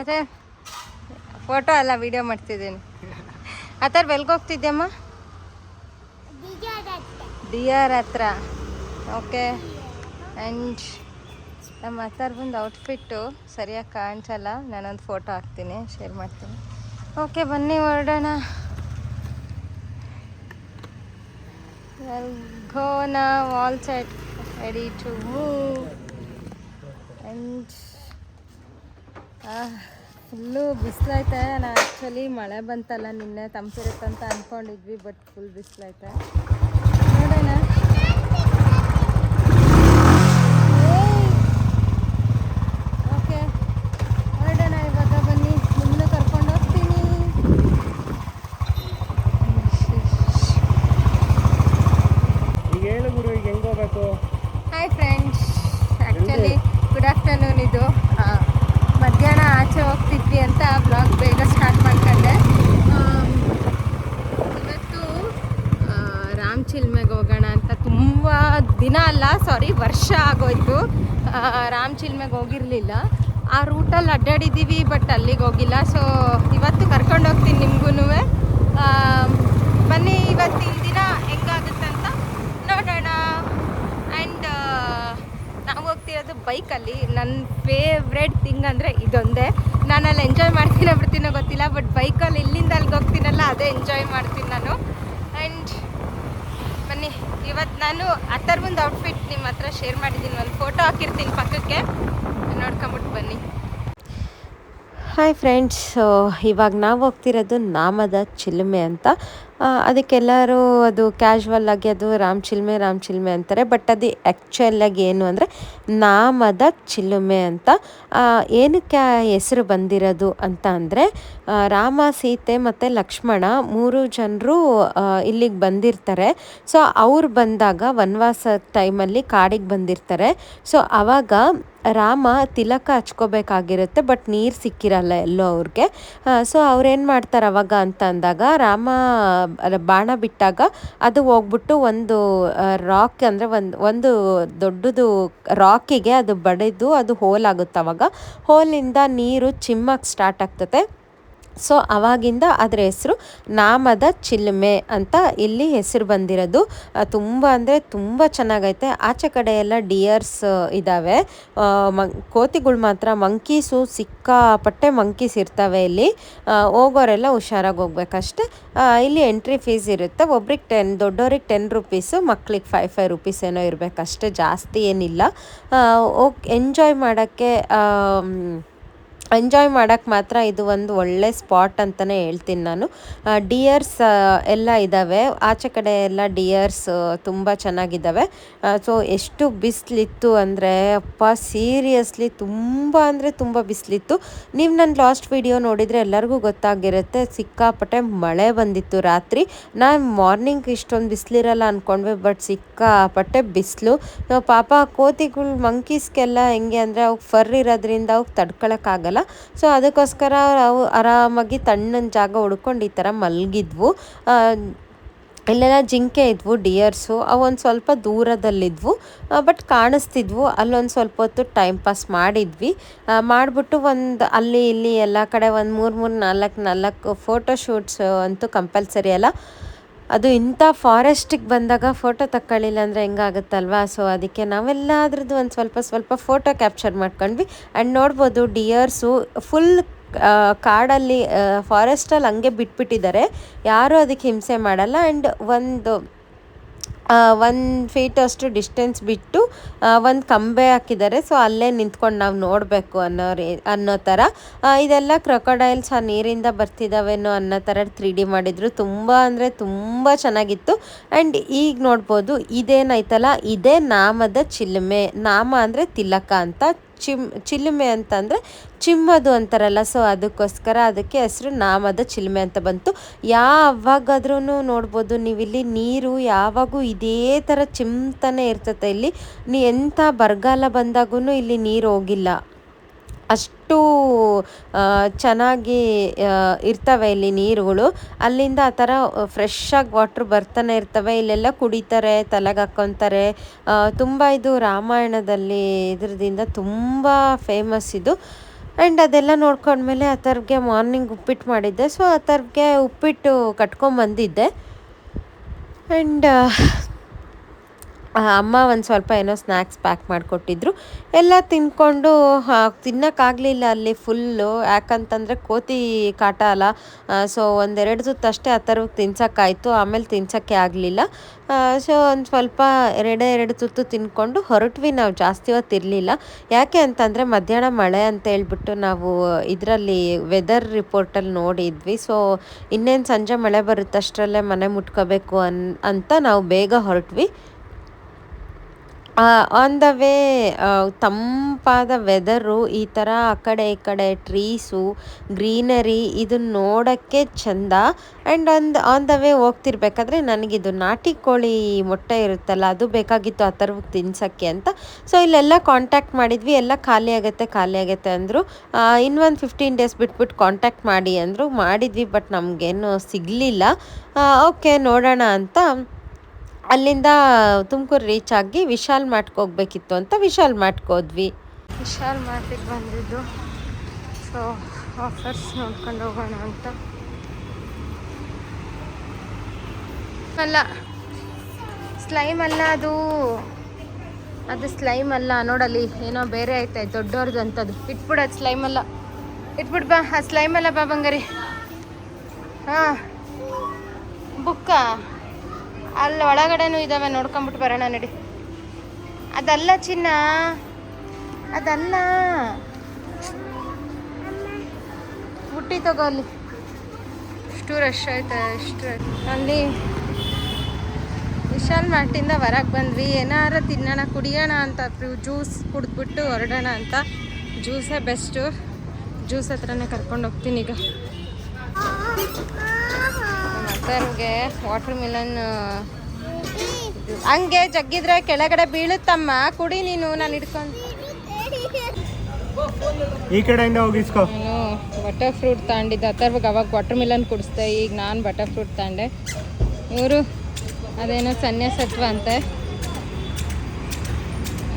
ಅದೇ ಫೋಟೋ ಅಲ್ಲ ವಿಡಿಯೋ ಮಾಡ್ತಿದ್ದೀನಿ. ಆ ಥರ ಬೆಲ್ಗೆ ಡಿಯರ್ ಡಿ ಆರ್ ಹತ್ರ. ಓಕೆ ಆ್ಯಂಡ್ ನಮ್ಮ ಹತ್ತಾರ ಬಂದು ಔಟ್ಫಿಟ್ಟು ಸರಿಯಾಗಿ ಕಾಣಿಸಲ್ಲ. ನಾನೊಂದು ಫೋಟೋ ಹಾಕ್ತೀನಿ ಶೇರ್ ಮಾಡ್ತೀನಿ. ಓಕೆ ಬನ್ನಿ ಹೊರಡೋಣ. Gonna wall set ready to move and full ಬಿಸಿಲೈತೆ ನಾನು ಆ್ಯಕ್ಚುಲಿ ಮಳೆ ಬಂತಲ್ಲ ನಿನ್ನೆ ತಂಪಿರುತ್ತಂತ ಅಂದ್ಕೊಂಡಿದ್ವಿ ಬಟ್ ಫುಲ್ ಬಿಸಿಲೈತೆ ನೋಡೋಣ ಓಕೆ ಹೊರಡೋಣ ಇವಾಗ ಬನ್ನಿ ನಿಮ್ಮನ್ನು ಕರ್ಕೊಂಡು ಹೋಗ್ತೀನಿ ಈಗ ಹೇಳು ಗುರು ಈಗ ಹೆಂಗ್ ಹೋಗ್ಬೇಕು hi friends actually good afternoon ಇದು ಆ, ಮಧ್ಯಾಹ್ನ ಆಚೆ ಹೋಗ್ತಿದ್ವಿ ಅಂತ ಬ್ಲಾಗ್ ಬೇಗ ಸ್ಟಾರ್ಟ್ ಮಾಡ್ಕೊಂಡೆ ಆಮ್, ಇವತ್ತು ಆ, ರಾಮ್ ಚಿಲ್ಮೆಗೆ ಹೋಗೋಣ ಅಂತ ತುಂಬ ದಿನ ಅಲ್ಲ ಸಾರಿ ವರ್ಷ ಆಗೋಯ್ತು. ರಾಮ್ ಚಿಲ್ಮೆಗೆ ಹೋಗಿರಲಿಲ್ಲ. ಆ ರೂಟಲ್ಲಿ ಅಡ್ಡಾಡಿದ್ದೀವಿ ಬಟ್ ಅಲ್ಲಿಗೆ ಹೋಗಿಲ್ಲ. ಸೊ ಇವತ್ತು ಕರ್ಕೊಂಡು ಹೋಗ್ತೀನಿ ನಿಮ್ಗೂ ಬನ್ನಿ, ಇವತ್ತು ಈ ದಿನ ಹೆಂಗಾಗುತ್ತೆ ಅಂತ ನೋಡೋಣ. ಆ್ಯಂಡ್ ನಾವು ಹೋಗ್ತಿರೋದು ಬೈಕಲ್ಲಿ. ನನ್ನ ಫೇವ್ರೆಟ್ ಥಿಂಗ್ ಅಂದರೆ ಇದೊಂದೇ. ನಾನು ಅಲ್ಲಿ ಎಂಜಾಯ್ ಮಾಡ್ತೀನೋ ಬಿಡ್ತೀನೋ ಗೊತ್ತಿಲ್ಲ ಬಟ್ ಬೈಕಲ್ಲಿ ಇಲ್ಲಿಂದ ಅಲ್ಲಿಗೆ ಹೋಗ್ತೀನಲ್ಲ, ಅದೇ ಎಂಜಾಯ್ ಮಾಡ್ತೀನಿ ನಾನು. ಆ್ಯಂಡ್ ಬನ್ನಿ. ಇವತ್ತು ನಾನು ಹತ್ತರ ಮುಂದೆ ಔಟ್ಫಿಟ್ ನಿಮ್ಮ ಹತ್ರ ಶೇರ್ ಮಾಡಿದ್ದೀನಿ ಒಂದು ಫೋಟೋ ಹಾಕಿರ್ತೀನಿ ಪಕ್ಕಕ್ಕೆ. ನೋಡ್ಕೊಂಬಿಟ್ಟು ಬನ್ನಿ. ಹಾಯ್ ಫ್ರೆಂಡ್ಸ್ ಇವಾಗ ನಾವು ಹೋಗ್ತಿರೋದು ನಾಮದ ಚಿಲುಮೆ ಅಂತ. ಅದಕ್ಕೆಲ್ಲರೂ ಅದು ಕ್ಯಾಶುವಲ್ ಆಗಿ ಅದು ರಾಮ್ ಚಿಲುಮೆ ರಾಮ್ ಚಿಲುಮೆ ಅಂತಾರೆ. ಬಟ್ ಅದು ಆ್ಯಕ್ಚುಲಾಗಿ ಏನು ಅಂದರೆ ನಾಮದ ಚಿಲುಮೆ ಅಂತ. ಏನಕ್ಕೆ ಹೆಸರು ಬಂದಿರೋದು ಅಂತ ಅಂದರೆ ರಾಮ, ಸೀತೆ ಮತ್ತು ಲಕ್ಷ್ಮಣ ಮೂರು ಜನರು ಇಲ್ಲಿಗೆ ಬಂದಿರ್ತಾರೆ. ಸೊ ಅವ್ರು ಬಂದಾಗ ವನವಾಸ ಟೈಮಲ್ಲಿ ಕಾಡಿಗೆ ಬಂದಿರ್ತಾರೆ. ಸೊ ಆವಾಗ ರಾಮ ತಿಲಕ ಹಚ್ಕೋಬೇಕಾಗಿರುತ್ತೆ, ಬಟ್ ನೀರು ಸಿಕ್ಕಿರಲ್ಲ ಎಲ್ಲೋ ಅವ್ರಿಗೆ. ಸೊ ಅವ್ರೇನು ಮಾಡ್ತಾರೆ ಅವಾಗ ಅಂತ ಅಂದಾಗ, ರಾಮ ಬಾಣ ಬಿಟ್ಟಾಗ ಅದು ಹೋಗ್ಬಿಟ್ಟು ಒಂದು ರಾಕ್ ಅಂದರೆ ಒಂದು ಒಂದು ದೊಡ್ಡದು ರಾಕಿಗೆ ಅದು ಬಡಿದು ಅದು ಹೋಲ್ ಆಗುತ್ತೆ ಅವಾಗ. ಹೋಲಿಂದ ನೀರು ಚಿಮ್ಮಕ್ಕೆ ಸ್ಟಾರ್ಟ್ ಆಗ್ತದೆ. ಸೊ ಅವಾಗಿಂದ ಅದರ ಹೆಸರು ನಾಮದ ಚಿಲ್ಮೆ ಅಂತ ಇಲ್ಲಿ ಹೆಸರು ಬಂದಿರೋದು. ತುಂಬ ಅಂದರೆ ತುಂಬ ಚೆನ್ನಾಗೈತೆ. ಆಚೆ ಕಡೆ ಎಲ್ಲ ಡಿಯರ್ಸ್ ಇದ್ದಾವೆ ಮಂ, ಕೋತಿಗಳು ಮಾತ್ರ ಮಂಕೀಸು ಸಿಕ್ಕಾಪಟ್ಟೆ ಮಂಕೀಸ್ ಇರ್ತವೆ ಇಲ್ಲಿ. ಹೋಗೋರೆಲ್ಲ ಹುಷಾರಾಗಿ ಹೋಗ್ಬೇಕಷ್ಟೆ. ಇಲ್ಲಿ ಎಂಟ್ರಿ ಫೀಸ್ ಇರುತ್ತೆ. ಒಬ್ರಿಗೆ ಟೆನ್ ದೊಡ್ಡವ್ರಿಗೆ ಟೆನ್ ರುಪೀಸು, ಮಕ್ಳಿಗೆ ಫೈವ್ ಫೈವ್ ರುಪೀಸ್ ಏನೋ ಇರಬೇಕಷ್ಟೆ. ಜಾಸ್ತಿ ಏನಿಲ್ಲ. ಹೋಗಿ ಎಂಜಾಯ್ ಮಾಡೋಕ್ಕೆ ಎಂಜಾಯ್ ಮಾಡೋಕ್ಕೆ ಮಾತ್ರ ಇದು ಒಂದು ಒಳ್ಳೆ ಸ್ಪಾಟ್ ಅಂತಲೇ ಹೇಳ್ತೀನಿ ನಾನು. ಡಿಯರ್ಸ್ ಎಲ್ಲ ಇದ್ದಾವೆ ಆಚೆ ಕಡೆ ಎಲ್ಲ ಡಿಯರ್ಸ್ ತುಂಬ ಚೆನ್ನಾಗಿದ್ದಾವೆ ಸೊ ಎಷ್ಟು ಬಿಸಿಲಿತ್ತು ಅಂದರೆ, ಅಪ್ಪ ಸೀರಿಯಸ್ಲಿ ತುಂಬ ಅಂದರೆ ತುಂಬ ಬಿಸಿಲಿತ್ತು. ನೀವು ನನ್ನ ಲಾಸ್ಟ್ ವಿಡಿಯೋ ನೋಡಿದರೆ ಎಲ್ಲರಿಗೂ ಗೊತ್ತಾಗಿರುತ್ತೆ, ಸಿಕ್ಕಾಪಟ್ಟೆ ಮಳೆ ಬಂದಿತ್ತು ರಾತ್ರಿ. ನಾನು ಮಾರ್ನಿಂಗ್ ಇಷ್ಟೊಂದು ಬಿಸಿಲಿರಲ್ಲ ಅಂದ್ಕೊಂಡ್ವಿ ಬಟ್ ಸಿಕ್ಕಾಪಟ್ಟೆ ಬಿಸಿಲು. ಪಾಪ ಕೋತಿಗಳು ಮಂಕೀಸ್ಗೆಲ್ಲ ಹೆಂಗೆ ಅಂದರೆ, ಅವು ಫರ್ ಇರೋದ್ರಿಂದ ಅವ್ಕೆ ತಡ್ಕೊಳಕ್ಕಾಗಲ್ಲ ಸೊ ಅದಕ್ಕೋಸ್ಕರ ಅವು ಆರಾಮಾಗಿ ತಣ್ಣನ ಜಾಗ ಹುಡ್ಕೊಂಡು ಈ ಥರ ಮಲಗಿದ್ವು. ಇಲ್ಲೆಲ್ಲ ಜಿಂಕೆ ಇದ್ವು, ಡಿಯರ್ಸು ಅವೊಂದು ಸ್ವಲ್ಪ ದೂರದಲ್ಲಿದ್ವು ಬಟ್ ಕಾಣಿಸ್ತಿದ್ವು. ಅಲ್ಲೊಂದು ಸ್ವಲ್ಪ ಹೊತ್ತು ಟೈಮ್ ಪಾಸ್ ಮಾಡಿದ್ವಿ. ಮಾಡಿಬಿಟ್ಟು ಒಂದು ಅಲ್ಲಿ ಇಲ್ಲಿ ಎಲ್ಲ ಕಡೆ ಒಂದು ಮೂರು ಮೂರು, ನಾಲ್ಕು ನಾಲ್ಕು ಫೋಟೋ ಶೂಟ್ಸ್ ಅಂತೂ ಕಂಪಲ್ಸರಿ ಅಲ್ಲ. ಅದು ಇಂಥ ಫಾರೆಸ್ಟಿಗೆ ಬಂದಾಗ ಫೋಟೋ ತಕ್ಕೊಳ್ಳಿಲ್ಲ ಅಂದರೆ ಹೆಂಗಾಗುತ್ತಲ್ವಾ? ಸೊ ಅದಕ್ಕೆ ನಾವೆಲ್ಲ ಅದ್ರದ್ದು ಒಂದು ಸ್ವಲ್ಪ ಸ್ವಲ್ಪ ಫೋಟೋ ಕ್ಯಾಪ್ಚರ್ ಮಾಡ್ಕೊಂಡ್ವಿ. ಆ್ಯಂಡ್ ನೋಡ್ಬೋದು ಡಿಯರ್ಸು ಫುಲ್ ಕಾಡಲ್ಲಿ ಫಾರೆಸ್ಟಲ್ಲಿ ಹಂಗೆ ಬಿಟ್ಬಿಟ್ಟಿದ್ದಾರೆ. ಯಾರೂ ಅದಕ್ಕೆ ಹಿಂಸೆ ಮಾಡಲ್ಲ. ಆ್ಯಂಡ್ ಒಂದು ಒಂದು ಫೀಟ್ ಅಷ್ಟು ಡಿಸ್ಟೆನ್ಸ್ ಬಿಟ್ಟು ಒಂದು ಕಂಬೆ ಹಾಕಿದ್ದಾರೆ. ಸೊ ಅಲ್ಲೇ ನಿಂತ್ಕೊಂಡು ನಾವು ನೋಡಬೇಕು ಅನ್ನೋ ರೇ, ಅನ್ನೋ ಥರ ಇದೆಲ್ಲ ಕ್ರೊಕೊಡೈಲ್ಸ್ ಆ ನೀರಿಂದ ಬರ್ತಿದ್ದಾವೇನೋ ಅನ್ನೋ ಥರ ತ್ರೀ ಡಿ ಮಾಡಿದ್ರು. ತುಂಬ ಅಂದರೆ ತುಂಬ ಚೆನ್ನಾಗಿತ್ತು. ಆ್ಯಂಡ್ ಈಗ ನೋಡ್ಬೋದು ಇದೇನಾಯ್ತಲ್ಲ ಇದೇ ನಾಮದ ಚಿಲುಮೆ. ನಾಮ ಅಂದರೆ ತಿಲಕ ಅಂತ ಚಿಮ್ ಚಿಲುಮೆ ಅಂತಂದರೆ ಚಿಮ್ಮದು ಅಂತಾರಲ್ಲ ಸೊ ಅದಕ್ಕೋಸ್ಕರ ಅದಕ್ಕೆ ಹೆಸರು ನಾಮದ ಚಿಲುಮೆ ಅಂತ ಬಂತು. ಯಾವಾಗಾದ್ರೂ ನೋಡ್ಬೋದು, ನೀವಿಲ್ಲಿ ನೀರು ಯಾವಾಗೂ ಇದೇ ಥರ ಚಿಮ್ತಾನೆ ಇರ್ತತೆ ಇಲ್ಲಿ. ನೀ ಎಂಥ ಬರಗಾಲ ಬಂದಾಗೂ ಇಲ್ಲಿ ನೀರು ಹೋಗಿಲ್ಲ. ಅಷ್ಟು ಚೆನ್ನಾಗಿ ಇರ್ತವೆ ಇಲ್ಲಿ ನೀರುಗಳು. ಅಲ್ಲಿಂದ ಆ ಥರ ಫ್ರೆಶ್ ಆಗಿ ವಾಟ್ರ್ ಬರ್ತಾನೆ ಇರ್ತವೆ. ಇಲ್ಲೆಲ್ಲ ಕುಡಿತಾರೆ, ತಲೆಗೆ ಹಾಕ್ಕೊತಾರೆ. ತುಂಬ ಇದು ರಾಮಾಯಣದಲ್ಲಿ ಇದ್ರದಿಂದ ತುಂಬ ಫೇಮಸ್ ಇದು. ಆ್ಯಂಡ್ ಅದೆಲ್ಲ ನೋಡ್ಕೊಂಡ್ಮೇಲೆ ಆ ಥರಗೆ ಮಾರ್ನಿಂಗ್ ಉಪ್ಪಿಟ್ಟು ಮಾಡಿದ್ದೆ. ಸೊ ಆ ಥರಗೆ ಉಪ್ಪಿಟ್ಟು ಕಟ್ಕೊಂಬಂದಿದ್ದೆ. ಆ್ಯಂಡ್ ಅಮ್ಮ ಒಂದು ಸ್ವಲ್ಪ ಏನೋ ಸ್ನ್ಯಾಕ್ಸ್ ಪ್ಯಾಕ್ ಮಾಡಿಕೊಟ್ಟಿದ್ರು. ಎಲ್ಲ ತಿಂದ್ಕೊಂಡು ತಿನ್ನೋಕ್ಕಾಗಲಿಲ್ಲ ಅಲ್ಲಿ ಫುಲ್ಲು ಯಾಕಂತಂದರೆ ಕೋತಿ ಕಾಟ ಅಲ್ಲ. ಸೊ ಒಂದೆರಡು ಸುತ್ತಷ್ಟೇ ಆ ಥರಕ್ಕೆ ತಿನ್ಸೋಕ್ಕಾಯಿತು. ಆಮೇಲೆ ತಿನ್ಸೋಕ್ಕೆ ಆಗಲಿಲ್ಲ. ಸೊ ಒಂದು ಸ್ವಲ್ಪ ಎರಡೇ ಎರಡು ತುತ್ತು ತಿನ್ಕೊಂಡು ಹೊರಟ್ವಿ ನಾವು ಜಾಸ್ತಿ ಹೊತ್ತು ಇರಲಿಲ್ಲ. ಯಾಕೆ ಅಂತಂದರೆ ಮಧ್ಯಾಹ್ನ ಮಳೆ ಅಂತ ಹೇಳ್ಬಿಟ್ಟು ನಾವು ಇದರಲ್ಲಿ ವೆದರ್ ರಿಪೋರ್ಟಲ್ಲಿ ನೋಡಿದ್ವಿ. ಸೊ ಇನ್ನೇನು ಸಂಜೆ ಮಳೆ ಬರುತ್ತಷ್ಟರಲ್ಲೇ ಮನೆ ಮುಟ್ಕೋಬೇಕು ಅನ್, ಅಂತ ನಾವು ಬೇಗ ಹೊರಟ್ವಿ. ಆನ್ ದ ವೇ ತಂಪಾದ ವೆದರು ಈ ಥರ ಆ ಕಡೆ ಈ ಕಡೆ ಟ್ರೀಸು ಗ್ರೀನರಿ ಇದನ್ನ ನೋಡೋಕ್ಕೆ ಚಂದ. ಆ್ಯಂಡ್ ಒಂದು ಆನ್ ದ ವೇ ಹೋಗ್ತಿರ್ಬೇಕಾದ್ರೆ ನನಗಿದು ನಾಟಿ ಕೋಳಿ ಮೊಟ್ಟೆ ಇರುತ್ತಲ್ಲ, ಅದು ಬೇಕಾಗಿತ್ತು ಆ ಥರಕ್ಕೆ ತಿನ್ಸೋಕ್ಕೆ ಅಂತ. ಸೊ ಇಲ್ಲೆಲ್ಲ ಕಾಂಟ್ಯಾಕ್ಟ್ ಮಾಡಿದ್ವಿ, ಎಲ್ಲ ಖಾಲಿ ಆಗುತ್ತೆ ಖಾಲಿ ಆಗುತ್ತೆ ಅಂದರು. ಒಂದು ಫಿಫ್ಟೀನ್ ಡೇಸ್ ಬಿಟ್ಬಿಟ್ಟು ಕಾಂಟ್ಯಾಕ್ಟ್ ಮಾಡಿ ಅಂದರು. ಮಾಡಿದ್ವಿ ಬಟ್ ನಮಗೇನು ಸಿಗಲಿಲ್ಲ. ಓಕೆ ನೋಡೋಣ ಅಂತ. ಅಲ್ಲಿಂದ ತುಮಕೂರು ರೀಚ್ ಆಗಿ ವಿಶಾಲ್ ಮಾರ್ಟ್ಗೆ ಹೋಗ್ಬೇಕಿತ್ತು ಅಂತ ವಿಶಾಲ್ ಮಾರ್ಟ್ಗೆ ಹೋದ್ವಿ. ವಿಶಾಲ್ ಮಾರ್ಟಿಗೆ ಬಂದಿದ್ದು. ಸೊ ಆಫರ್ಸ್ ನೋಡ್ಕೊಂಡು ಹೋಗೋಣ ಅಂತ. ಅಲ್ಲ ಸ್ಲೈಮ್ ಅಲ್ಲ ಅದು ಅದು ಸ್ಲೈಮ್ ಅಲ್ಲ ನೋಡಲ್ಲಿ, ಏನೋ ಬೇರೆ ಐತೆ ದೊಡ್ಡವ್ರದ್ದು ಅಂತದ್ದು. ಇಟ್ಬಿಡು ಅದು ಸ್ಲೈಮ್ ಅಲ್ಲ. ಇಟ್ಬಿಡ್ ಬಾ, ಆ ಸ್ಲೈಮ್ ಅಲ್ಲ ಬಾ ಬಂಗಾರಿ. ಹಾಂ, ಬುಕ್ಕಾ? ಅಲ್ಲಿ, ಒಳಗಡೆನೂ ಇದ್ದಾವೆ ನೋಡ್ಕೊಂಬಿಟ್ಟು ಬರೋಣ ನಡಿ. ಅದಲ್ಲ ಚಿನ್ನ. ಅದಲ್ಲ. ಬುಟ್ಟಿ ತಗೋ ಅಲ್ಲಿ. ಇಷ್ಟು ರಶ್ ಆಯ್ತಾ, ಇಷ್ಟು ಅಲ್ಲಿ ವಿಶಾಲ್ ಮಾರ್ಟಿಂದ ಹೊರಗೆ ಬಂದ್ವಿ. ಏನಾರ ತಿನ್ನೋಣ, ಕುಡಿಯೋಣ ಅಂತ ಜ್ಯೂಸ್ ಕುಡಿದ್ಬಿಟ್ಟು ಹೊರಡೋಣ ಅಂತ. ಜ್ಯೂಸೇ ಬೆಸ್ಟು. ಜ್ಯೂಸ್ ಹತ್ರನೇ ಕರ್ಕೊಂಡು ಹೋಗ್ತೀನಿ ಈಗ. ಮತ್ತರ್ಗೆ ವಾಟರ್ ಮಿಲನ್ ಹಂಗೆ ಜಗ್ಗಿದ್ರೆ ಕೆಳಗಡೆ ಬೀಳುತ್ತಮ್ಮ. ಕುಡಿ ನೀನು ನಾನು ಹಿಡ್ಕೊಂಡು ಈ ಕಡೆಯಿಂದ ಹೋಗಿಸ್ಕೋ ನಾನು ಬಟರ್ ಫ್ರೂಟ್ ತಗೊಂಡಿದ್ದೆ. ಅಥರ್ವಾಗ ಅವಾಗ ವಾಟರ್ ಮಿಲನ್ ಕುಡಿಸ್ದೆ ಈಗ ನಾನು ಬಟರ್ ಫ್ರೂಟ್ ತಗೊಂಡೆ. ಇವರು ಅದೇನೋ ಸನ್ಯಾಸತ್ವ ಅಂತೆ.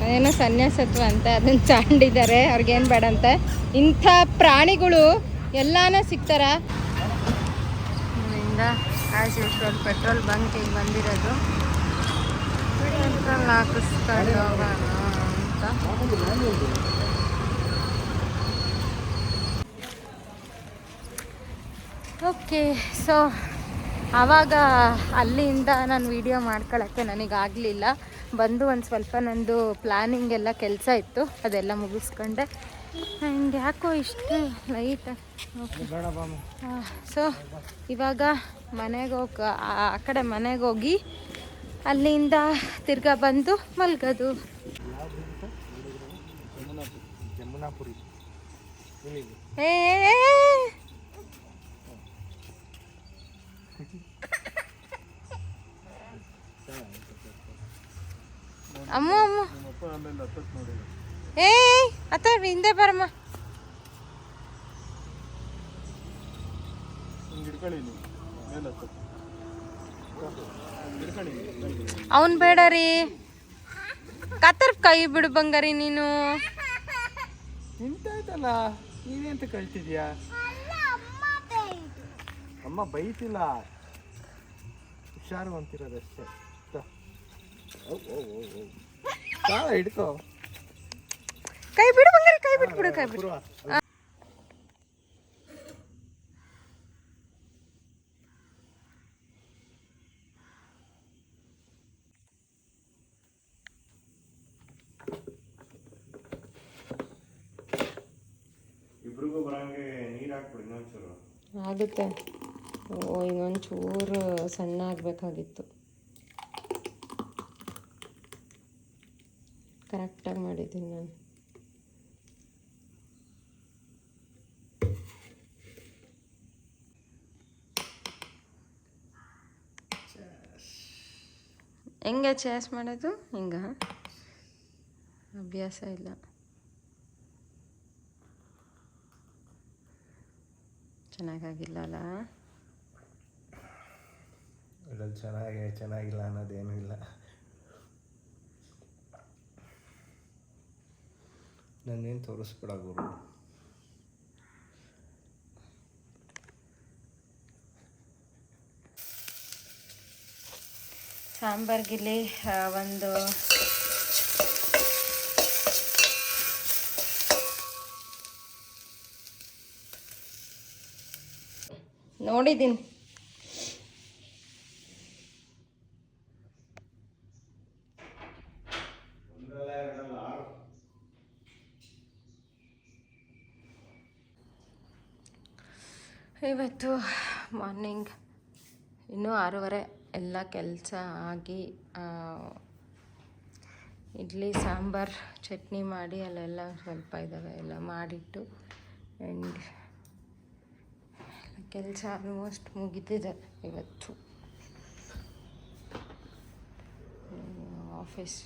ಅದೇನೋ ಸನ್ಯಾಸತ್ವ ಅಂತೆ ಅದನ್ನು ತಗೊಂಡಿದ್ದಾರೆ. ಅವ್ರಿಗೇನು ಬೇಡ ಅಂತೆ. ಇಂಥ ಪ್ರಾಣಿಗಳು ಎಲ್ಲಾನ ಸಿಗ್ತಾರ? ಆ್ಯಸ್ ಯೂಶ್ವಲ್ ಪೆಟ್ರೋಲ್ ಬಂಕಿಗೆ ಬಂದಿರೋದು. ಪೆಟ್ರೋಲ್ ಹಾಕಿಸ್ತಾ ಹೋಗೋಣ ಅಂತ. ಓಕೆ, ಸೊ ಆವಾಗ ಅಲ್ಲಿಂದ ನಾನು ವಿಡಿಯೋ ಮಾಡ್ಕೊಳ್ಳೋಕ್ಕೆ ನನಗಾಗಲಿಲ್ಲ. ಬಂದು ಒಂದು ಸ್ವಲ್ಪ ನಂದು ಪ್ಲ್ಯಾನಿಂಗ್ ಎಲ್ಲ ಕೆಲಸ ಇತ್ತು. ಅದೆಲ್ಲ ಮುಗಿಸ್ಕೊಂಡೆ. ಆ್ಯಂಡ್ ಯಾಕೋ ಇಷ್ಟು ಲೈಟ್ ಸೊ ಇವಾಗ ಮನೆಗೆ ಹೋಗಿ ಆ ಕಡೆ ಮನೆಗೆ ಹೋಗಿ ಅಲ್ಲಿಂದ ತಿರ್ಗಾ ಬಂದು ಮಲ್ಗೋದು. ಏ ಅಮ್ಮ ಅಮ್ಮ. ಏ ಅತ್ತ ಹಿಂದೆ ಬರಮ್ಮ. ಅವನ್ ಬೇಡ ರೀ. ಕತ್ತರ್ ಕೈ ಬಿಡು ಬಂಗಾರಿ ನೀನು. ನಿಂತಾಯ್ತಲ್ಲ ನೀನೆಂತ ಕಳ್ತಿದ್ಯಾ ಅಮ್ಮ ಬೈತಿಲ್ಲ. ಹುಷಾರು ಅಂತಿರೋದಷ್ಟೇ. ಓ, ಓ, ಹಿಡ್ಕೋ. ಕೈ ಬಿಡು ಬಂಗಾರಿ ಕೈ ಬಿಟ್ಬಿಡು ಕೈ ಬಿಡು. ಇಬ್ರಿಗೂ ಬರಂಗೆ ನೀರು ಹಾಕ್ಬಿಡಿ ಇನ್ನೊಂಚೂರು ಆಗುತ್ತೆ. ಓ ಇನ್ನೊಂದು ಚೂರು ಸಣ್ಣ ಆಗಬೇಕಾಗಿತ್ತು. ಕರೆಕ್ಟಾಗಿ ಮಾಡಿದ್ದೀನಿ ನಾನು. ಹೆಂಗೆ ಚೇಸ್ ಮಾಡೋದು? ಹಿಂಗೆ. ಅಭ್ಯಾಸ ಇಲ್ಲ. ಚೆನ್ನಾಗಾಗಿಲ್ಲ ಅಲ್ಲ ಇದ್ರಲ್ಲಿ ಚೆನ್ನಾಗಿ ಚೆನ್ನಾಗಿಲ್ಲ ಅನ್ನೋದೇನೂ ಇಲ್ಲ. ನನ್ನೇನು ತೋರಿಸ್ಬಿಡ ಗುರು. ಸಾಂಬಾರ್ಗಿಲ್ಲಿ ಒಂದು ನೋಡಿದ್ದೀನಿ. ಇವತ್ತು ಮಾರ್ನಿಂಗ್ ಇನ್ನೂ ಆರೂವರೆ. ಎಲ್ಲ ಕೆಲಸ ಆಗಿ ಇಡ್ಲಿ, ಸಾಂಬಾರ್, ಚಟ್ನಿ ಮಾಡಿ ಅಲ್ಲೆಲ್ಲ ಸ್ವಲ್ಪ ಇದ್ದಾವೆ ಎಲ್ಲ ಮಾಡಿಟ್ಟು ಆ್ಯಂಡ್ ಕೆಲಸ ಆಲ್ಮೋಸ್ಟ್ ಮುಗಿದಿದೆ ಇವತ್ತು. ಆಫೀಸ್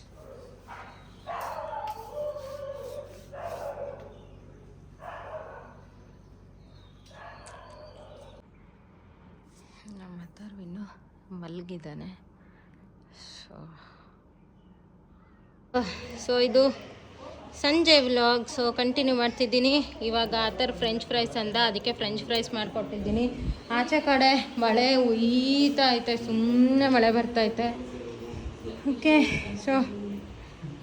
ನಮ್ಮ ಹತ್ತಾರು ಇನ್ನೂ ಮಲಗಿದ್ದಾನೆ. ಸೊ ಸೊ ಇದು ಸಂಜೆ ವ್ಲಾಗ್ ಸೊ ಕಂಟಿನ್ಯೂ ಮಾಡ್ತಿದ್ದೀನಿ. ಇವಾಗ ಆ ಥರ ಫ್ರೆಂಚ್ ಫ್ರೈಸ್ ಅಂದ, ಅದಕ್ಕೆ ಫ್ರೆಂಚ್ ಫ್ರೈಸ್ ಮಾಡಿಕೊಟ್ಟಿದ್ದೀನಿ. ಆಚೆ ಕಡೆ ಮಳೆ ಉಯ್ತಾ ಐತೆ ಸುಮ್ಮನೆ ಮಳೆ ಬರ್ತೈತೆ ಓಕೆ ಸೊ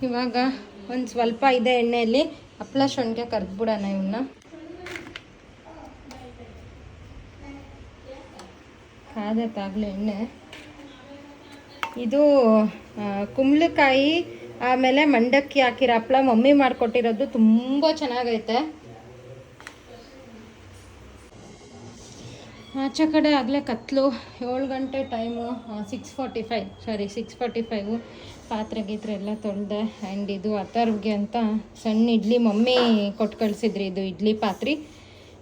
ಇವಾಗ ಒಂದು ಸ್ವಲ್ಪ ಇದೆ ಎಣ್ಣೆಯಲ್ಲಿ. ಹಪ್ಪಳ ಶೊಣ್ಗೆ ಕರೆದ್ಬಿಡೋಣ ಇವನ್ನ ಕಾದತ್ತಾಗಲೇ ಎಣ್ಣೆ. ಇದು ಕುಂಬಳಕಾಯಿ, ಆಮೇಲೆ ಮಂಡಕ್ಕಿ ಹಾಕಿರೋ ಹಪ್ಪಳ ಮಮ್ಮಿ ಮಾಡಿಕೊಟ್ಟಿರೋದು ತುಂಬ ಚೆನ್ನಾಗೈತೆ. ಆಚೆ ಕಡೆ ಆಗಲೇ ಕತ್ತಲು ಏಳು ಗಂಟೆ time six forty five sorry six forty five ಪಾತ್ರೆ ಗೀತ್ರೆ ಎಲ್ಲ ತೊಳೆದೆ. ಆ್ಯಂಡ್ ಇದು ಅಥರ್ವ್ಗೆ ಅಂತ ಸಣ್ಣ ಇಡ್ಲಿ ಮಮ್ಮಿ ಕೊಟ್ಟು ಕಳಿಸಿದ್ರಿ, ಇದು ಇಡ್ಲಿ ಪಾತ್ರೆ.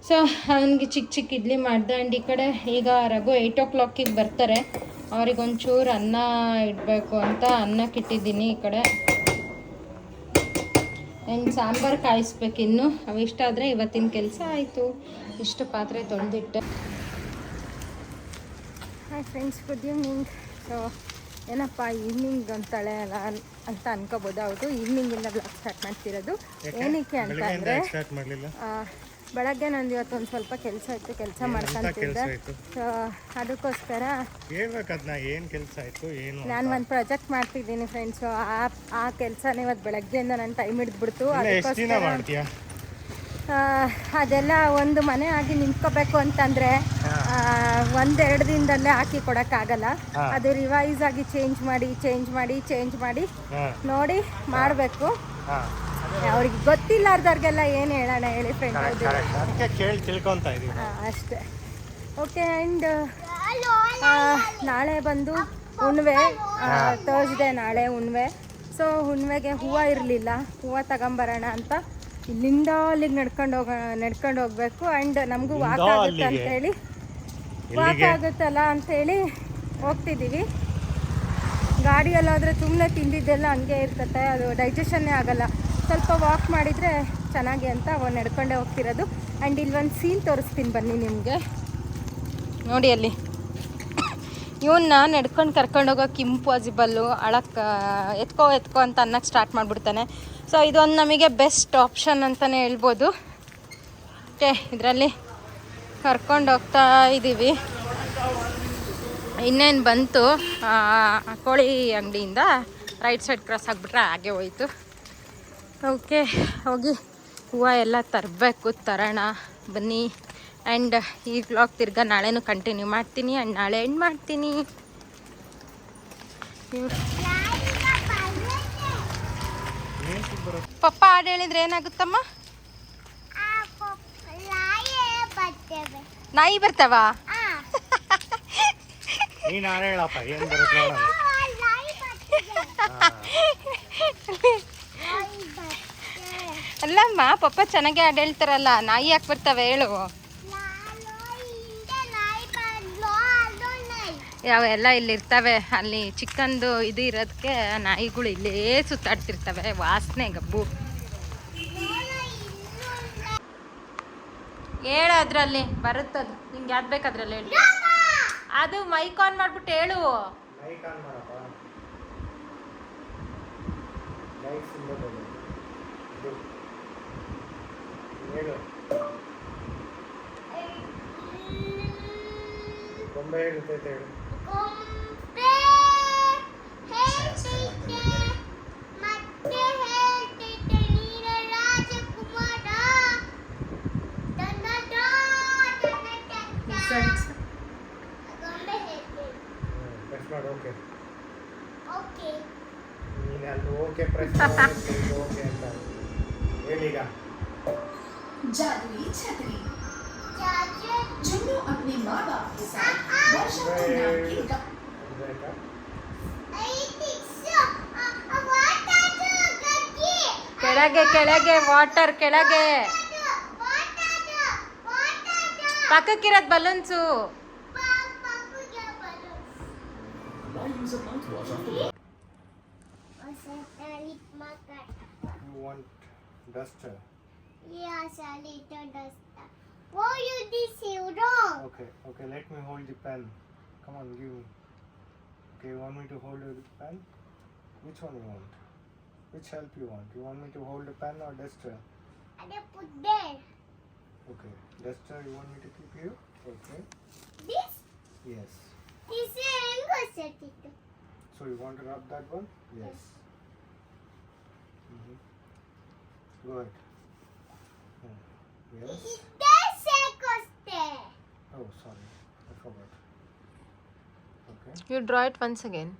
ಸೊ ಅವನಿಗೆ ಚಿಕ್ಕ ಚಿಕ್ಕ ಇಡ್ಲಿ ಮಾಡಿದೆ. ಆ್ಯಂಡ್ ಈ ಕಡೆ ಈಗ ರಘು ಏಯ್ಟ್ ಓ ಕ್ಲಾಕಿಗೆ ಬರ್ತಾರೆ. ಅವ್ರಿಗೊಂಚೂರು ಅನ್ನ ಇಡಬೇಕು ಅಂತ ಅನ್ನಕ್ಕೆ ಇಟ್ಟಿದ್ದೀನಿ ಈ ಕಡೆ. ಆ್ಯಂಡ್ ಸಾಂಬಾರು ಕಾಯಿಸ್ಬೇಕು ಇನ್ನು. ಅವಿಷ್ಟಾದರೆ ಇವತ್ತಿನ ಕೆಲಸ ಆಯಿತು. ಇಷ್ಟು ಪಾತ್ರೆ ತೊಳೆದಿಟ್ಟೆ. Hi friends good evening so ಏನಪ್ಪ ಈವ್ನಿಂಗ್ ಅಂತಾಳೆ ಅಲ್ಲ ಅಂತ ಅನ್ಕೋಬೋದು. ಹೌದು ಈವ್ನಿಂಗಿಂದ ಬ್ಲಾಗ್ ಸ್ಟಾರ್ಟ್ ಮಾಡ್ತಿರೋದು. ಏನಕ್ಕೆ ಅಂತ ಅಂದರೆ ಬೆಳಗ್ಗೆ ನಂದು ಇವತ್ತು ಒಂದು ಸ್ವಲ್ಪ ಕೆಲಸ ಇತ್ತು ಕೆಲಸ ಮಾಡ್ಕೊಂತಿದ್ದೆ. ಅದಕ್ಕೋಸ್ಕರ ನಾನ್ ಒಂದ್ ಏನು ಕೆಲಸ ಆಯ್ತು ಏನು ನಾನು ಒಂದು ಪ್ರಾಜೆಕ್ಟ್ ಮಾಡ್ತಿದ್ದೀನಿ ಫ್ರೆಂಡ್ಸು ಆ ಆ ಕೆಲಸನ ಇವತ್ತು ಬೆಳಗ್ಗೆಯಿಂದ ನನ್ನ ಟೈಮ್ ಹಿಡಿದ್ಬಿಡ್ತು. ಅದಕ್ಕೋಸ್ಕರ ಅದೆಲ್ಲ ಒಂದು ಮನೆ ಆಗಿ ನಿಂತ್ಕೋಬೇಕು ಅಂತಂದ್ರೆ ಆ, ಒಂದೆರಡು ದಿನದಲ್ಲೇ ಹಾಕಿ ಕೊಡೋಕ್ಕಾಗಲ್ಲ. ಅದು ರಿವೈಸ್ ಆಗಿ ಚೇಂಜ್ ಮಾಡಿ ಚೇಂಜ್ ಮಾಡಿ ಚೇಂಜ್ ಮಾಡಿ ನೋಡಿ ಮಾಡಬೇಕು. ಅವ್ರಿಗೆ ಗೊತ್ತಿಲ್ಲಾರ್ದವ್ರಿಗೆಲ್ಲ ಏನು ಹೇಳೋಣ ಹೇಳಿ ಫ್ರೆಂಡ್ ಅದಕ್ಕೆ ಕೇಳಿ ತಿಳ್ಕೊತಾ ಅಷ್ಟೇ. ಓಕೆ ಆ್ಯಂಡ್ ನಾಳೆ ಬಂದು ಹುಣ್ವೆ ತರ್ಸ್ಡೇ ನಾಳೆ ಹುಣ್ವೆ ಸೊ ಹುಣ್ವೆಗೆ ಹೂವು ಇರಲಿಲ್ಲ. ಹೂವು ತಗೊಂಬರೋಣ ಅಂತ ಇಲ್ಲಿಂದ ಅಲ್ಲಿಗೆ ನಡ್ಕೊಂಡು ಹೋಗ ನಡ್ಕೊಂಡು ಹೋಗ್ಬೇಕು. ಆ್ಯಂಡ್ ನಮಗೂ ವಾಕ್ ಆಗುತ್ತೆ? ಅಂತೇಳಿ ವಾಕ್ ಆಗುತ್ತಲ್ಲ ಅಂತೇಳಿ ಹೋಗ್ತಿದ್ದೀವಿ. ಗಾಡಿಯಲ್ಲಾದರೆ ತುಂಬ ಸುಮ್ಮನೆ ತಿಂದಿದ್ದೆಲ್ಲ ಹಂಗೆ ಇರ್ತತೆ. ಅದು ಡೈಜೆಷನ್ನೇ ಆಗಲ್ಲ. ಸ್ವಲ್ಪ ವಾಕ್ ಮಾಡಿದರೆ ಚೆನ್ನಾಗಿ ಅಂತ ಅವ ನಡ್ಕೊಂಡೇ ಹೋಗ್ತಿರೋದು. ಆ್ಯಂಡ್ ಒಂದು ಸೀನ್ ತೋರಿಸ್ತೀನಿ ಬನ್ನಿ ನಿಮಗೆ. ನೋಡಿ ಅಲ್ಲಿ. ಇವನ್ನ ನಡ್ಕೊಂಡು ಕರ್ಕೊಂಡು ಹೋಗೋಕೆ ಇಂಪಾಸಿಬಲ್ಲು ಅಳಕ್ಕೆ, ಎತ್ಕೋ ಎತ್ಕೋ ಅಂತ ಅನ್ನಕ್ಕೆ ಸ್ಟಾರ್ಟ್ ಮಾಡಿಬಿಡ್ತಾನೆ. ಸೊ ಇದೊಂದು ನಮಗೆ ಬೆಸ್ಟ್ ಆಪ್ಷನ್ ಅಂತಲೇ ಹೇಳ್ಬೋದು. ಓಕೆ ಇದರಲ್ಲಿ ಕರ್ಕೊಂಡು ಹೋಗ್ತಾ ಇದ್ದೀವಿ ಇನ್ನೇನು ಬಂತು? ಕೋಳಿ ಅಂಗಡಿಯಿಂದ ರೈಟ್ ಸೈಡ್ ಕ್ರಾಸ್ ಆಗಿಬಿಟ್ರೆ ಹಾಗೆ ಹೋಯ್ತು. ಓಕೆ ಹೋಗಿ. ಹೂವು ಎಲ್ಲ ತರಬೇಕು ತರೋಣ. ಬನ್ನಿ. ಆ್ಯಂಡ್ ಈ ಬ್ಲಾಗ್ ತಿರ್ಗಾ ನಾಳೆನೂ ಕಂಟಿನ್ಯೂ ಮಾಡ್ತೀನಿ. ಆ್ಯಂಡ್ ನಾಳೆ ಎಂಡ್ ಮಾಡ್ತೀನಿ. ಪಪ್ಪ ಹಾಡು ಹೇಳಿದ್ರೆ ಏನಾಗುತ್ತಮ್ಮ? ನಾಯಿ ಬರ್ತಾವ ನೀನು ಹಾಡು ಹೇಳಪ್ಪ ಏನು ಬರುತ್ತೆ ನೋಡೋಣ ಅಲ್ಲಮ್ಮ, ಪಪ್ಪ ಚೆನ್ನಾಗಿ ಆಡ್ ಹೇಳ್ತಾರಲ್ಲ ನಾಯಿ ಯಾಕೆ ಬರ್ತವೆ ಹೇಳು. ಯಾವ ಎಲ್ಲ ಇಲ್ಲಿ ಇರ್ತವೆ ಅಲ್ಲಿ ಚಿಕ್ಕಂದು ಇದು ಇರೋದಕ್ಕೆ ನಾಯಿಗಳು ಇಲ್ಲೇ ಸುತ್ತಾಡ್ತಿರ್ತವೆ, ವಾಸನೆ ಗಬ್ಬು. ಹೇಳು ಅದ್ರಲ್ಲಿ, ಬರುತ್ತದು. ನಿಂಗೆ ಯಾವ್ದು ಬೇಕಾದ್ರಲ್ಲಿ ಹೇಳಿ. ಅದು ಮೈಕ್ ಆನ್ ಮಾಡ್ಬಿಟ್ಟು ಹೇಳು. ಲೈಕ್ ಸಿಂಬಲ್ ಇದು ಹೇಳು ಗೊಂಬೆ ಇರ್ತೈತೆ ಹೇಳು छतरी जुन्नू अपने माँ बाप के साथ वर्षा को नाम की गा- ಬೇಕಾ ಕೆಳಗೆ ಕೆಳಗೆ ವಾಟರ್ ಕೆಳಗೆ ಪಕ್ಕಕ್ಕಿರೋದು balloons you want Duster Yes, a little duster. Why you this you wrong? Okay, okay, let me hold the pen. Come on, give me. Okay, you want me to hold the pen? Which one you want? Which help you want? You want me to hold the pen or duster? I put there. Okay, duster you want me to keep here? Okay, This, yes. this is it. So you want to rub that one? Yes. hmm Go ahead. Yes. Oh, sorry. I forgot. Okay. You draw it once again.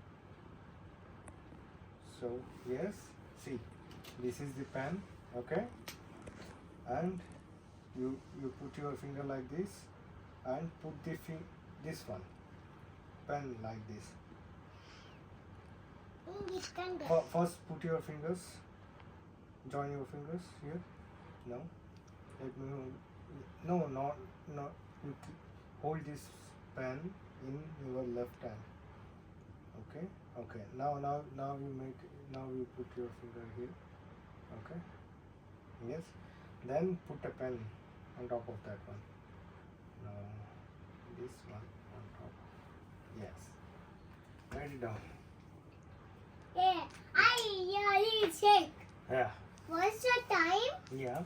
So, yes. See, this is the pan. Okay. And you you put your finger like this and put the fi this one pen like this first put your fingers join your fingers here now no, not no. You hold this pen in your left hand. Okay. Okay. Now, now, now you make. Now you put your finger here. Okay. Yes. Then put a pen on top of that one. Now, this one on top. Yes. Write it down. Yeah, I really shake. Yeah. Once a time, Yeah.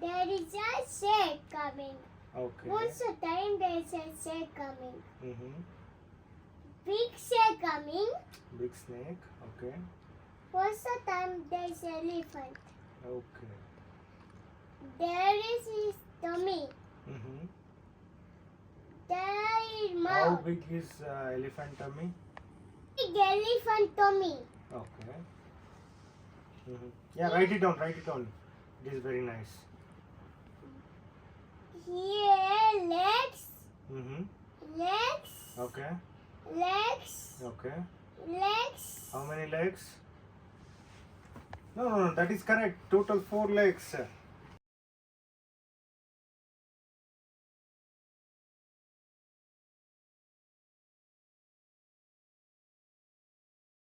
There is a shake coming. Okay. Once a time, there is a shake coming. Mm-hmm. Big shake coming. Big snake. Okay. Once a time, there is elephant. Okay. There is his tummy. Mm-hmm. There is mouth. How big is uh, elephant tummy? Big elephant tummy. Okay. Mm-hmm. Yeah, write it down. Write it down. It is very nice. Here, legs, Mm-hmm. legs, Okay. legs, Okay. legs. How many legs? No, no, no. That is correct. Total four legs.